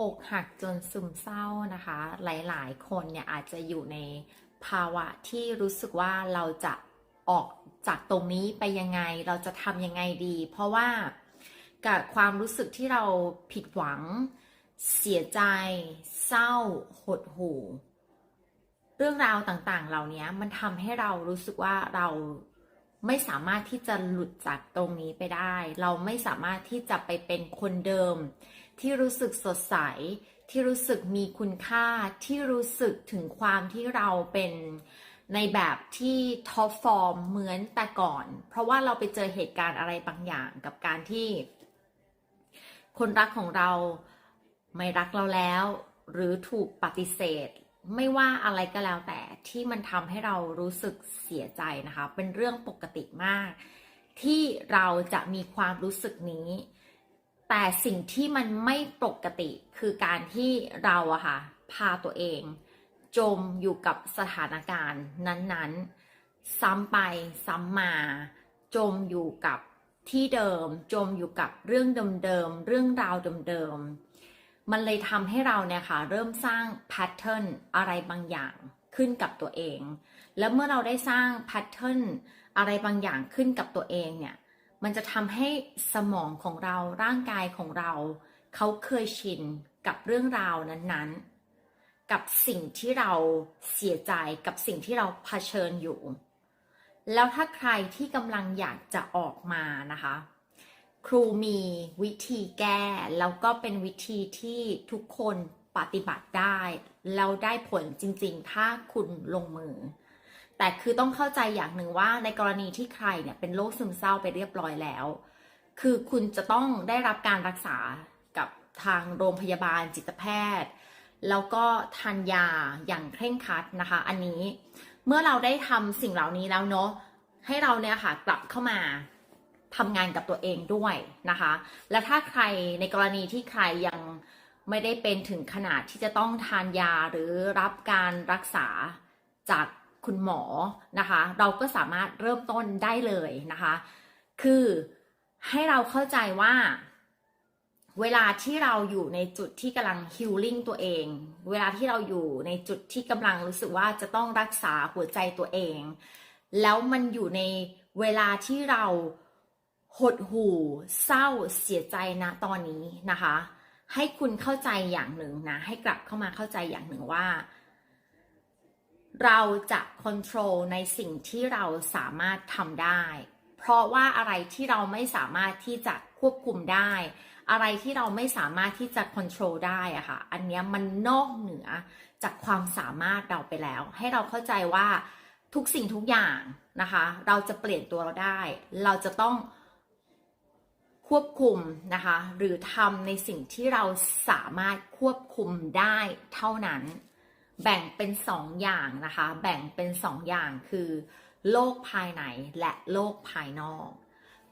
อกหักจนซึมเศร้านะคะ หลายๆ คนเนี่ยอาจจะอยู่ในภาวะที่รู้สึกว่าเราจะออกจากตรงนี้ไปยังไง เราจะทำยังไงดี เพราะว่ากับความรู้สึกที่เราผิดหวัง เสียใจ เศร้า หดหู่ เรื่องราวต่างๆ เหล่านี้มันทำให้เรารู้สึกว่าเราไม่สามารถที่จะหลุดจากตรงนี้ไปได้ เราไม่สามารถที่จะไปเป็นคนเดิม ที่รู้สึกสดใส ที่รู้สึกมีคุณค่าที่รู้สึกถึงความที่เราเป็นในแบบที่ท็อปฟอร์มเหมือนแต่ก่อน เพราะว่าเราไปเจอเหตุการณ์อะไรบางอย่างกับการที่ คนรักของเราไม่รักเราแล้ว หรือถูกปฏิเสธ ไม่ว่าอะไรก็แล้วแต่ที่มันทำให้เรารู้สึกเสียใจนะคะ เป็นเรื่องปกติมาก ที่เราจะมีความรู้สึกนี้ แต่สิ่งที่มันไม่ปกติคือการที่เราอะค่ะพาตัวเอง จมอยู่กับสถานการณ์นั้นๆ ซ้ำไปซ้ำมา จมอยู่กับที่เดิม จมอยู่กับเรื่องเดิมๆเรื่องราวเดิมๆมันเลยทำให้เราเนี่ยค่ะเริ่มสร้างแพทเทิร์นอะไรบางอย่างขึ้นกับตัวเอง แล้วเมื่อเราได้สร้างแพทเทิร์นอะไรบางอย่างขึ้นกับตัวเองเนี่ย มันจะทำให้สมองของเราร่างกายของเรา เขาเคยชินกับเรื่องราวนั้นๆ กับสิ่งที่เราเสียใจกับสิ่งที่เราเผชิญอยู่ แล้วถ้าใครที่กำลังอยากจะออกมานะคะ ครูมีวิธีแก้ แล้วก็เป็นวิธีที่ทุกคนปฏิบัติได้ แล้วได้ผลจริงๆ ถ้าคุณลงมือ แต่คือต้องเข้าใจอย่างหนึ่งว่าในกรณีที่ใครเนี่ยเป็นโรคซึมเศร้าไปเรียบร้อยแล้ว คือคุณจะต้องได้รับการรักษากับทางโรงพยาบาลจิตแพทย์ แล้วก็ทานยาอย่างเคร่งครัดนะคะ อันนี้เมื่อเราได้ทำสิ่งเหล่านี้แล้วเนาะให้เราเนี่ยค่ะกลับเข้ามาทำงานกับตัวเองด้วยนะคะ และถ้าใครในกรณีที่ใครยังไม่ได้เป็นถึงขนาดที่จะต้องทานยาหรือรับการรักษาจาก คุณหมอนะคะ เราก็สามารถเริ่มต้นได้เลยนะคะ คือให้เราเข้าใจว่า เวลาที่เราอยู่ในจุดที่กำลังฮิลลิ่งตัวเอง เวลาที่เราอยู่ในจุดที่กำลังรู้สึกว่าจะต้องรักษาหัวใจตัวเอง แล้วมันอยู่ในเวลาที่เราหดหู่เศร้าเสียใจนะตอนนี้นะคะ ให้คุณเข้าใจอย่างหนึ่งนะ ให้กลับเข้ามาเข้าใจอย่างหนึ่งว่า เราจะค o n t r o l ในสิ่งที่เราสามารถทำได้ เพราะว่าอะไรที่เราไม่สามารถที่จะควบคุมได้ อะไรที่เราไม่สามารถที่จะค o n t r o l ได้อะค่ะ อันนี้มันนอกเหนือจากความสามารถเราไปแล้ว ให้เราเข้าใจว่าทุกสิ่งทุกอย่างนะคะ เราจะเปลี่ยนตัวเราได้ เราจะต้องควบคุมนะคะ หรือทำในสิ่งที่เราสามารถควบคุมได้เท่านั้น แบ่งเป็นสองอย่างนะคะ แบ่งเป็นสองอย่างคือ โลกภายในและโลกภายนอก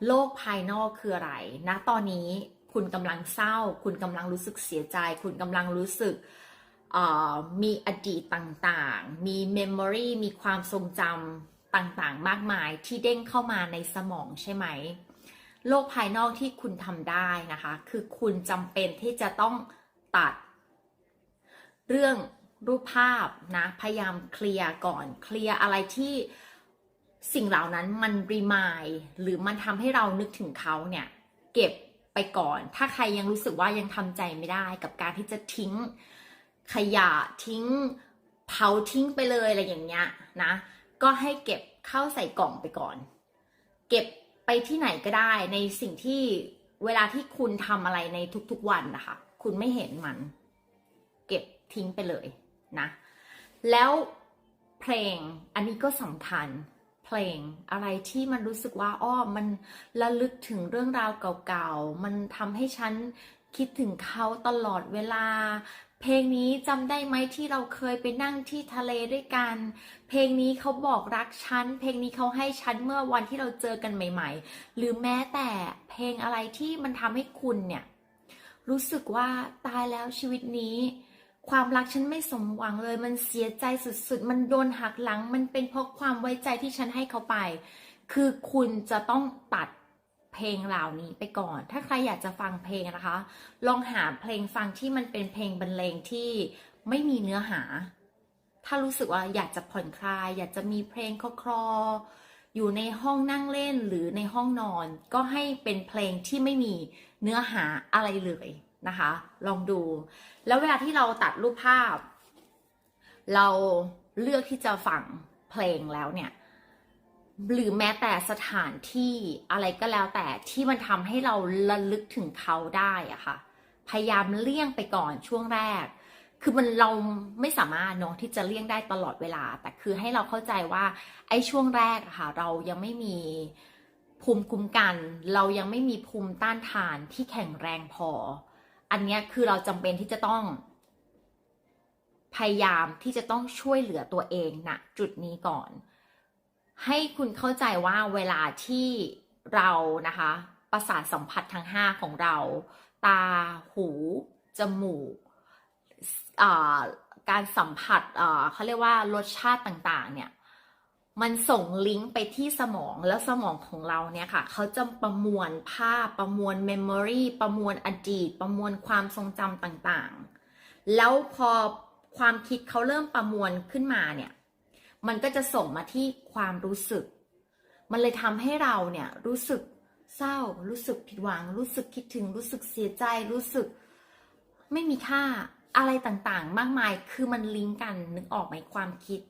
โลกภายนอกคืออะไรณตอนนี้คุณกำลังเศร้า คุณกำลังรู้สึกเสียใจ คุณกำลังรู้สึกมีอดีตต่างๆ มีเมมโมรีมีความทรงจำต่างๆ มากมายที่เด้งเข้ามาในสมองใช่ไหม โลกภายนอกที่คุณทำได้นะคะ คือคุณจำเป็นที่จะต้องตัดเรื่อง รูปภาพนะ พยายามเคลียร์ก่อน เคลียร์อะไรที่สิ่งเหล่านั้นมันรีมายหรือมันทำให้เรานึกถึงเขาเนี่ย เก็บไปก่อน ถ้าใครยังรู้สึกว่ายังทำใจไม่ได้กับการที่จะทิ้งขยะทิ้งเผาทิ้งไปเลยอะไรอย่างเงี้ยนะ ก็ให้เก็บเข้าใส่กล่องไปก่อน เก็บไปที่ไหนก็ได้ในสิ่งที่เวลาที่คุณทำอะไรในทุกๆวันนะคะ คุณไม่เห็นมัน เก็บทิ้งไปเลย นะแล้วเพลงอันนี้ก็สำคัญเพลงอะไรที่มันรู้สึกว่าอ้อมันระลึกถึงเรื่องราวเก่าๆ มันทำให้ฉันคิดถึงเขาตลอดเวลา เพลงนี้จำได้ไหมที่เราเคยไปนั่งที่ทะเลด้วยกัน เพลงนี้เขาบอกรักฉัน เพลงนี้เขาให้ฉันเมื่อวันที่เราเจอกันใหม่ ๆ หรือแม้แต่เพลงอะไรที่มันทำให้คุณเนี่ยรู้สึกว่าตายแล้วชีวิตนี้ ความรักฉันไม่สมหวังเลย มันเสียใจสุดๆ มันโดนหักหลัง มันเป็นเพราะความไว้ใจที่ฉันให้เขาไป คือคุณจะต้องตัดเพลงเหล่านี้ไปก่อน ถ้าใครอยากจะฟังเพลงนะคะ ลองหาเพลงฟังที่มันเป็นเพลงบรรเลงที่ไม่มีเนื้อหา ถ้ารู้สึกว่าอยากจะผ่อนคลาย อยากจะมีเพลงคลอๆอยู่ในห้องนั่งเล่นหรือในห้องนอน ก็ให้เป็นเพลงที่ไม่มีเนื้อหาอะไรเลย นะคะ ลองดู แล้วเวลาที่เราตัดรูปภาพ เราเลือกที่จะฟังเพลงแล้วเนี่ย หรือแม้แต่สถานที่อะไรก็แล้วแต่ที่มันทำให้เราระลึกถึงเขาได้อะค่ะ พยายามเลี่ยงไปก่อนช่วงแรก คือมันเราไม่สามารถเนาะที่จะเลี่ยงได้ตลอดเวลา แต่คือให้เราเข้าใจว่าไอ้ช่วงแรกอะค่ะ เรายังไม่มีภูมิคุ้มกัน เรายังไม่มีภูมิต้านทานที่แข็งแรงพอ อันนี้คือเราจำเป็นที่จะต้อง พยายามที่จะต้องช่วยเหลือตัวเองณจุดนี้ก่อน ให้คุณเข้าใจว่าเวลาที่เรานะคะประสาทสัมผัสทั้ง 5 ของเรา ตา หู จมูกการสัมผัสเขาเรียกว่ารสชาติต่าง ๆ เนี่ย มันส่งลิงก์ไปที่สมองแล้วสมองของเราเนี่ยค่ะ เขาจะประมวลภาพประมวลเมมโมรีประมวลอดีต ประมวลความทรงจำต่างๆ แล้วพอความคิดเขาเริ่มประมวลขึ้นมาเนี่ย มันก็จะส่งมาที่ความรู้สึก มันเลยทำให้เราเนี่ยรู้สึกเศร้า รู้สึกผิดหวัง รู้สึกคิดถึง รู้สึกเสียใจ รู้สึกไม่มีค่าอะไรต่างๆ มากมาย คือมันลิงก์กันนึกออกไหมความคิด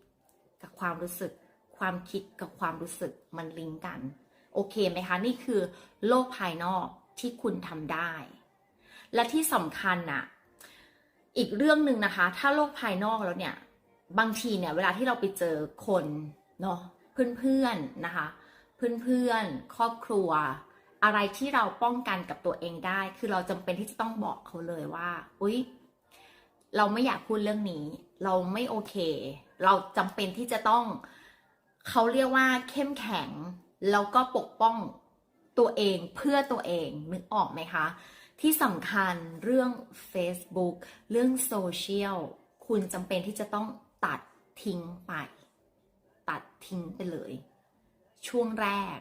กับความรู้สึก ความคิดกับความรู้สึกมันลิงก์กัน โอเคไหมคะ นี่คือโลกภายนอกที่คุณทำได้ และที่สำคัญน่ะอีกเรื่องหนึ่งนะคะ ถ้าโลกภายนอกแล้วเนี่ย บางทีเนี่ย เวลาที่เราไปเจอคนเนาะเพื่อนๆนะคะ เพื่อนๆ ครอบครัว อะไรที่เราป้องกันกับตัวเองได้ คือเราจำเป็นที่จะต้องบอกเขาเลยว่า อุ๊ย เราไม่อยากพูดเรื่องนี้ เราไม่โอเค เราจำเป็นที่จะต้อง เขาเรียกว่าเข้มแข็ง แล้วก็ปกป้องตัวเองเพื่อตัวเองนึกออกไหมคะ ที่สำคัญเรื่อง Facebook เรื่องโซเชียลคุณจำเป็นที่จะต้องตัดทิ้งไป ตัดทิ้งไปเลย ช่วงแรก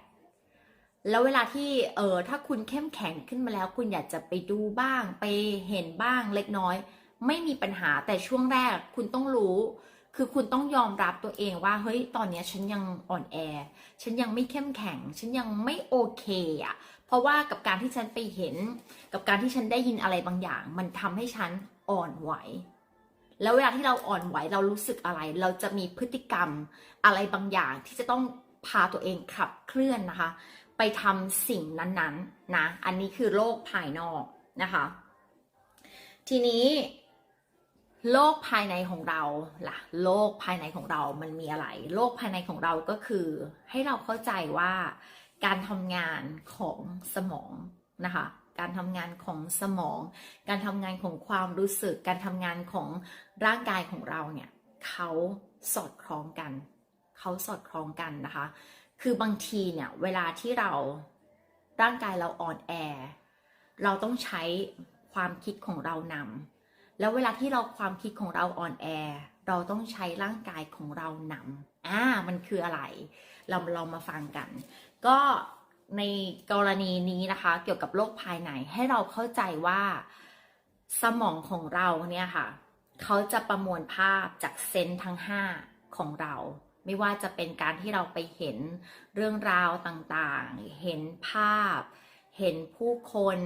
แล้วเวลาที่เออถ้าคุณเข้มแข็งขึ้นมาแล้ว คุณอยากจะไปดูบ้าง ไปเห็นบ้างเล็กน้อย ไม่มีปัญหาแต่ช่วงแรกคุณต้องรู้ คือคุณต้องยอมรับตัวเองว่าเฮ้ยตอนนี้ฉันยังอ่อนแอ ฉันยังไม่เข้มแข็ง ฉันยังไม่โอเคอะเพราะว่ากับการที่ฉันไปเห็น กับการที่ฉันได้ยินอะไรบางอย่าง มันทำให้ฉันอ่อนไหว แล้วเวลาที่เราอ่อนไหวเรารู้สึกอะไร เราจะมีพฤติกรรมอะไรบางอย่างที่จะต้องพาตัวเองขับเคลื่อนนะคะ ไปทำสิ่งนั้นๆนะอันนี้คือโลกภายนอกนะคะ ทีนี้ โลกภายในของเราล่ะ โลกภายในของเรามันมีอะไร โลกภายในของเราก็คือ ให้เราเข้าใจว่าการทำงานของสมองนะคะ การทำงานของสมอง การทำงานของความรู้สึก การทำงานของร่างกายของเราเนี่ยเขาสอดคล้องกัน เขาสอดคล้องกันนะคะ คือบางทีเนี่ยเวลาที่เราร่างกายเราอ่อนแอ เราต้องใช้ความคิดของเรานำ แล้วเวลาที่เราความคิดของเราอ่อนแอ เราต้องใช้ร่างกายของเรานำอ่ามันคืออะไร เราเรามาฟังกัน ก็ในกรณีนี้นะคะ เกี่ยวกับโรคภายในให้เราเข้าใจว่าสมองของเราเนี่ยค่ะ เขาจะประมวลภาพจากเซนส์ทั้ง 5 ของเรา ไม่ว่าจะเป็นการที่เราไปเห็นเรื่องราวต่างๆ เห็นภาพ เห็นผู้คน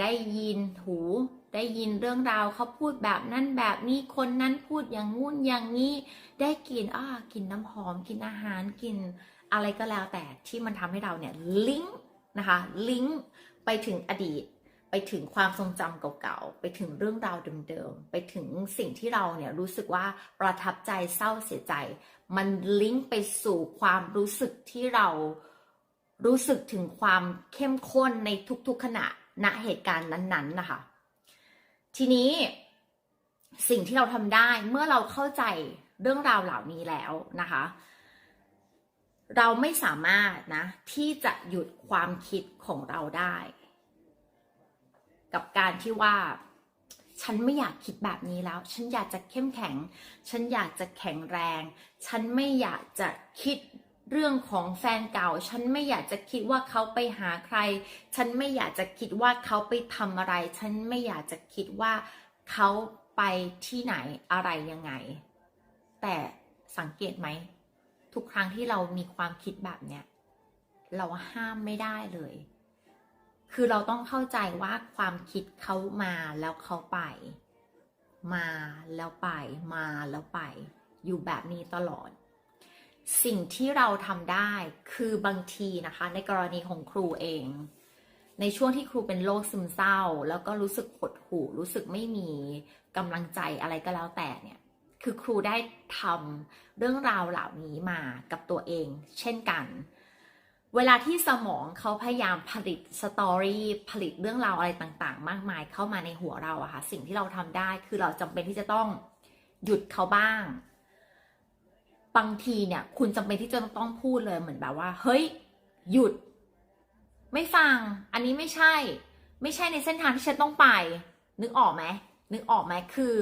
ได้ยินหู ได้ยินเรื่องราวเขาพูดแบบนั้นแบบนี้คนนั้นพูดอย่างงู้นอย่างนี้ ได้กลินอ่ากินน้ำหอมกินอาหารกินอะไรก็แล้วแต่ที่มันทำให้เราเนี่ยลิงก์นะคะลิงก์ไปถึงอดีต ไปถึงความทรงจำเก่าๆ ไปถึงเรื่องราวเดิมๆ ไปถึงสิ่งที่เราเนี่ยรู้สึกว่าประทับใจเศร้าเสียใจ มันลิงก์ไปสู่ความรู้สึกที่เรารู้สึกถึงความเข้มข้นในทุกๆขณะณเหตุการณ์นั้นๆนะคะ ทีนี้สิ่งที่เราทำได้เมื่อเราเข้าใจเรื่องราวเหล่านี้แล้วนะคะ เราไม่สามารถนะ ที่จะหยุดความคิดของเราได้ กับการที่ว่า ฉันไม่อยากคิดแบบนี้แล้ว ฉันอยากจะเข้มแข็ง ฉันอยากจะแข็งแรง ฉันไม่อยากจะคิด เรื่องของแฟนเก่า ฉันไม่อยากจะคิดว่าเขาไปหาใคร ฉันไม่อยากจะคิดว่าเขาไปทำอะไร ฉันไม่อยากจะคิดว่าเขาไปที่ไหนอะไรยังไง แต่สังเกตไหม ทุกครั้งที่เรามีความคิดแบบเนี้ยเราห้ามไม่ได้เลย คือเราต้องเข้าใจว่าความคิดเขามาแล้วเขาไป มาแล้วไป มาแล้วไป อยู่แบบนี้ตลอด สิ่งที่เราทำได้คือบางทีนะคะ ในกรณีของครูเอง ในช่วงที่ครูเป็นโรคซึมเศร้า แล้วก็รู้สึกหดหู่รู้สึกไม่มีกำลังใจอะไรก็แล้วแต่เนี่ย คือครูได้ทำเรื่องราวเหล่านี้มากับตัวเอง เช่นกัน เวลาที่สมองเขาพยายามผลิตสตอรี่ผลิตเรื่องราวอะไรต่างๆ มากมายเข้ามาในหัวเราอะค่ะสิ่งที่เราทำได้คือเราจำเป็นที่จะต้องหยุดเขาบ้าง บางทีเนี่ย คุณจำเป็นที่จะต้องพูดเลยเหมือนแบบว่า เฮ้ย หยุด ไม่ฟัง อันนี้ไม่ใช่ ไม่ใช่ในเส้นทางที่ฉันต้องไป นึกออกไหมนึกออกไหมคือ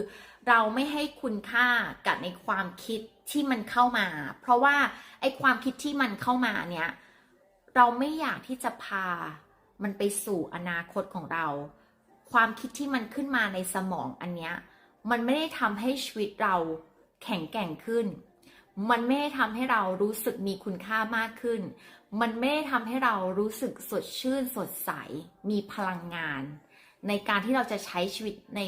เราไม่ให้คุณค่ากับในความคิดที่มันเข้ามา เพราะว่าไอ้ความคิดที่มันเข้ามาเนี่ย เราไม่อยากที่จะพา มันไปสู่อนาคตของเรา ความคิดที่มันขึ้นมาในสมองอันเนี้ยมันไม่ได้ทำให้ชีวิตเราแข็งแกร่งขึ้น มันไม่ได้ทำให้เรารู้สึกมีคุณค่ามากขึ้น มันไม่ได้ทำให้เรารู้สึกสดชื่นสดใส มีพลังงาน ในการที่เราจะใช้ชีวิตใน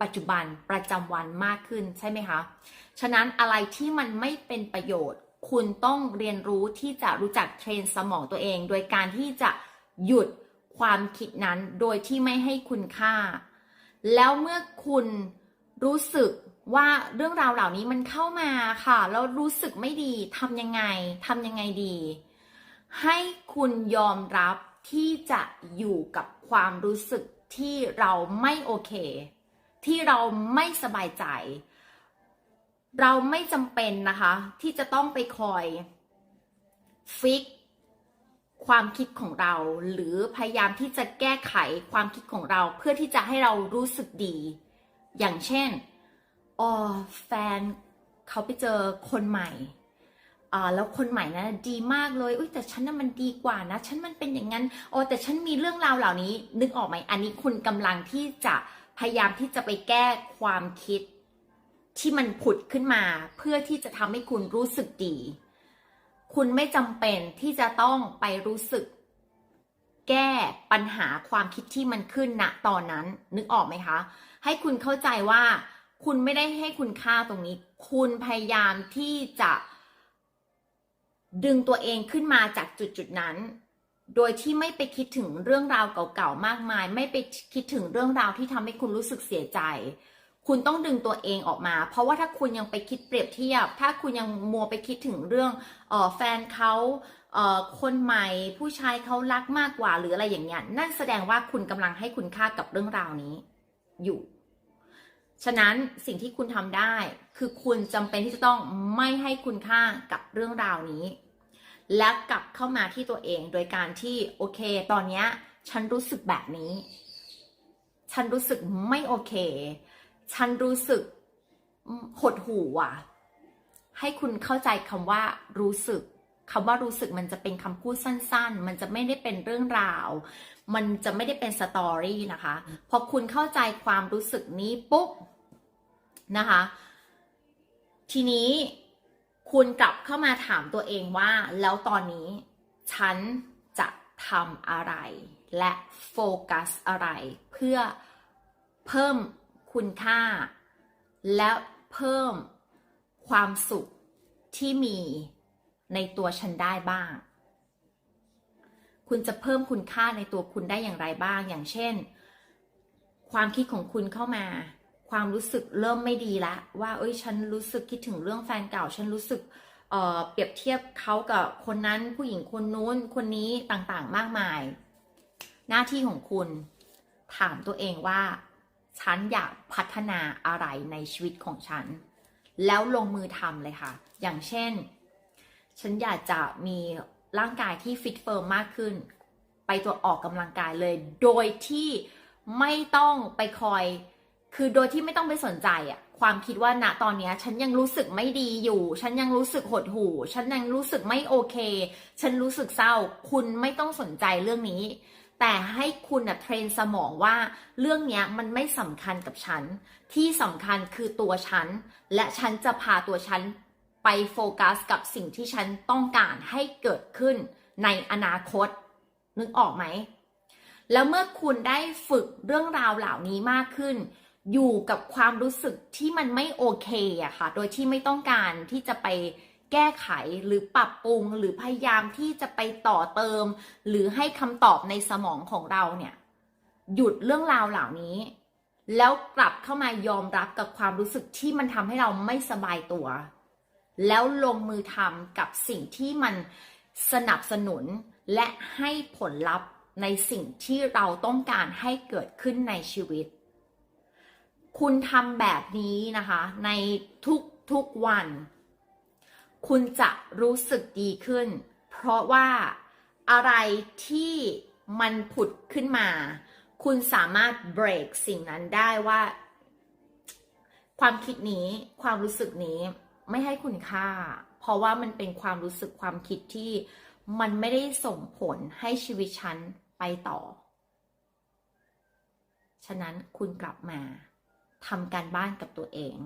ปัจจุบันประจำวันมากขึ้นใช่ไหมคะ ฉะนั้นอะไรที่มันไม่เป็นประโยชน์ คุณต้องเรียนรู้ที่จะรู้จักเทรนสมองตัวเอง โดยการที่จะหยุดความคิดนั้นโดยที่ไม่ให้คุณค่า แล้วเมื่อคุณรู้สึก ว่าเรื่องราวเหล่านี้มันเข้ามาค่ะ แล้วรู้สึกไม่ดีทำยังไงทำยังไงดี ให้คุณยอมรับที่จะอยู่กับความรู้สึกที่เราไม่โอเค ที่เราไม่สบายใจ เราไม่จำเป็นนะคะ ที่จะต้องไปคอยฟิกความคิดของเรา หรือพยายามที่จะแก้ไขความคิดของเราเพื่อที่จะให้เรารู้สึกดี อย่างเช่น อ๋อแฟนเขาไปเจอคนใหม่อ่าแล้วคนใหม่นะดีมากเลย อุ้ยแต่ฉันน่ะมันดีกว่านะ ฉันมันเป็นอย่างนั้นอ๋อแต่ฉันมีเรื่องราวเหล่านี้ นึกออกไหมอันนี้คุณกำลังที่จะพยายามที่จะไปแก้ความคิดที่มันผุดขึ้นมา เพื่อที่จะทำให้คุณรู้สึกดี คุณไม่จำเป็นที่จะต้องไปรู้สึก แก้ปัญหาความคิดที่มันขึ้นณตอนนั้น นึกออกไหมคะ ให้คุณเข้าใจว่า คุณไม่ได้ให้คุณค่าตรงนี้ คุณพยายามที่จะดึงตัวเองขึ้นมาจากจุดจุดนั้น โดยที่ไม่ไปคิดถึงเรื่องราวเก่าๆมากมาย ไม่ไปคิดถึงเรื่องราวที่ทำให้คุณรู้สึกเสียใจ คุณต้องดึงตัวเองออกมา เพราะว่าถ้าคุณยังไปคิดเปรียบเทียบ ถ้าคุณยังมัวไปคิดถึงเรื่องเออแฟนเขาเออคนใหม่ผู้ชายเขารักมากกว่าหรืออะไรอย่างเงี้ยนั่นแสดงว่าคุณกำลังให้คุณค่ากับเรื่องราวนี้อยู่ ฉะนั้นสิ่งที่คุณทำได้ คือคุณจำเป็นที่จะต้องไม่ให้คุณค่ากับเรื่องราวนี้ และกลับเข้ามาที่ตัวเองโดยการที่โอเค ตอนเนี้ยฉันรู้สึกแบบนี้ ฉันรู้สึกไม่โอเค ฉันรู้สึกหดหู่อะ ให้คุณเข้าใจคำว่ารู้สึกคำว่ารู้สึกมันจะเป็นคำพูดสั้น ๆ มันจะไม่ได้เป็นเรื่องราว มันจะไม่ได้เป็นสตอรี่นะคะ พอคุณเข้าใจความรู้สึกนี้ปุ๊บ นะคะ ทีนี้คุณกลับเข้ามาถามตัวเองว่า แล้วตอนนี้ฉันจะทำอะไร และโฟกัสอะไร เพื่อเพิ่มคุณค่า และเพิ่มความสุขที่มีในตัวฉันได้บ้าง คุณจะเพิ่มคุณค่าในตัวคุณได้อย่างไรบ้าง อย่างเช่น ความคิดของคุณเข้ามา ความรู้สึกเริ่มไม่ดีละว่า เอ้ย ฉันรู้สึกคิดถึงเรื่องแฟนเก่า ฉันรู้สึกเเปรียบเทียบเขากับคนนั้นผู้หญิงคนนู้นคนนี้ต่างๆ มากมาย หน้าที่ของคุณถามตัวเองว่า ฉันอยากพัฒนาอะไรในชีวิตของฉัน แล้วลงมือทำเลยค่ะ อย่างเช่น ฉันอยากจะมีร่างกายที่ฟิตเฟิร์มมากขึ้น ไปตัวออกกำลังกายเลย โดยที่ไม่ต้องไปคอย คือโดยที่ไม่ต้องไปสนใจอะความคิดว่าณตอนนี้ฉันยังรู้สึกไม่ดีอยู่ ฉันยังรู้สึกหดหู่ ฉันยังรู้สึกไม่โอเค ฉันรู้สึกเศร้า คุณไม่ต้องสนใจเรื่องนี้ แต่ให้คุณนะเทรนสมองว่าเรื่องนี้มันไม่สำคัญกับฉัน ที่สำคัญคือตัวฉัน และฉันจะพาตัวฉันไปโฟกัสกับสิ่งที่ฉันต้องการให้เกิดขึ้นในอนาคต นึกออกไหม แล้วเมื่อคุณได้ฝึกเรื่องราวเหล่านี้มากขึ้น อยู่กับความรู้สึกที่มันไม่โอเคอะค่ะ โดยที่ไม่ต้องการที่จะไปแก้ไขหรือปรับปรุงหรือพยายามที่จะไปต่อเติม หรือให้คำตอบในสมองของเราเนี่ย หยุดเรื่องราวเหล่านี้ แล้วกลับเข้ามายอมรับกับความรู้สึกที่มันทำให้เราไม่สบายตัว แล้วลงมือทำกับสิ่งที่มันสนับสนุนและให้ผลลัพธ์ในสิ่งที่เราต้องการให้เกิดขึ้นในชีวิต คุณทำแบบนี้นะคะ ในทุกๆวัน คุณจะรู้สึกดีขึ้น เพราะว่าอะไรที่มันผุดขึ้นมา คุณสามารถเบรกสิ่งนั้นได้ว่า ความคิดนี้ความรู้สึกนี้ไม่ให้คุณค่า เพราะว่ามันเป็นความรู้สึกความคิดที่มันไม่ได้ส่งผลให้ชีวิตฉันไปต่อ ฉะนั้นคุณกลับมา ทำการบ้านกับตัวเอง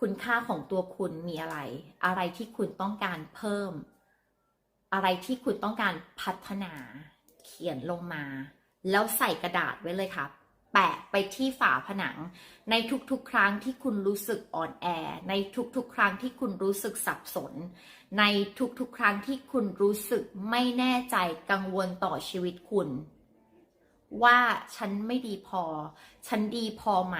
คุณค่าของตัวคุณมีอะไร อะไรที่คุณต้องการเพิ่ม อะไรที่คุณต้องการพัฒนา เขียนลงมา แล้วใส่กระดาษไว้เลยครับแปะไปที่ฝาผนัง ในทุกๆ ครั้งที่คุณรู้สึกอ่อนแอ ในทุกๆ ครั้งที่คุณรู้สึกสับสน ในทุกๆ ครั้งที่คุณรู้สึกไม่แน่ใจกังวลต่อชีวิตคุณ ว่าฉันไม่ดีพอ ฉันดีพอไหม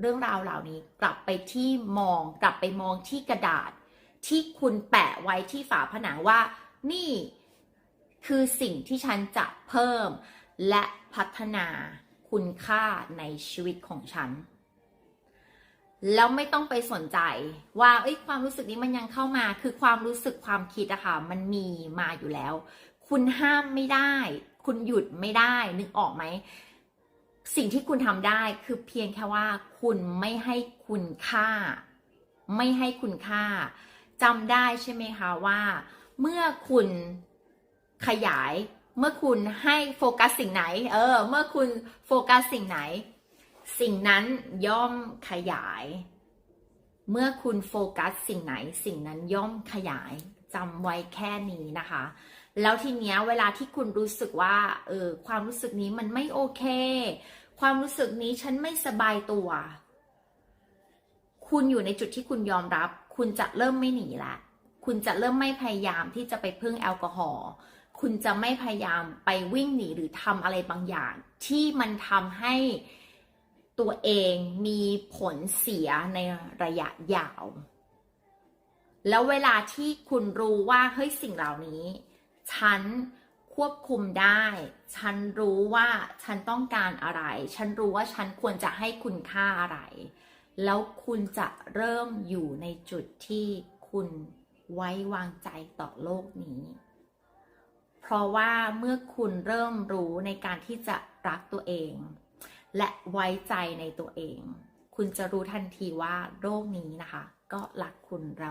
เรื่องราวเหล่านี้กลับไปที่มองกลับไปมองที่กระดาษ ที่คุณแปะไว้ที่ฝาผนังว่า นี่คือสิ่งที่ฉันจะเพิ่ม และพัฒนาคุณค่าในชีวิตของฉัน แล้วไม่ต้องไปสนใจว่าเอ้ยความรู้สึกนี้มันยังเข้ามา คือความรู้สึกความคิดอะค่ะมันมีมาอยู่แล้ว คุณห้ามไม่ได้ คุณหยุดไม่ได้นึกออกไหม สิ่งที่คุณทำได้คือเพียงแค่ว่าคุณไม่ให้คุณค่า ไม่ให้คุณค่าจำได้ใช่ไหมคะว่า เมื่อคุณขยาย เมื่อคุณให้โฟกัสสิ่งไหน เออ เมื่อคุณโฟกัสสิ่งไหน สิ่งนั้นย่อมขยาย เมื่อคุณโฟกัสสิ่งไหน สิ่งนั้นย่อมขยายจำไว้แค่นี้นะคะ แล้วทีเนี้ยเวลาที่คุณรู้สึกว่าเออความรู้สึกนี้มันไม่โอเค ความรู้สึกนี้ฉันไม่สบายตัว คุณอยู่ในจุดที่คุณยอมรับ คุณจะเริ่มไม่หนีละคุณจะเริ่มไม่พยายามที่จะไปพึ่งแอลกอฮอล์คุณจะไม่พยายามไปวิ่งหนีหรือทำอะไรบางอย่าง ที่มันทำให้ตัวเองมีผลเสียในระยะยาว แล้วเวลาที่คุณรู้ว่าเฮ้ยสิ่งเหล่านี้ ฉันควบคุมได้ ฉันรู้ว่าฉันต้องการอะไร ฉันรู้ว่าฉันควรจะให้คุณค่าอะไร แล้วคุณจะเริ่มอยู่ในจุดที่คุณไว้วางใจต่อโลกนี้ เพราะว่าเมื่อคุณเริ่มรู้ในการที่จะรักตัวเอง และไว้ใจในตัวเอง คุณจะรู้ทันทีว่าโลกนี้นะคะ ก็รักคุณเรา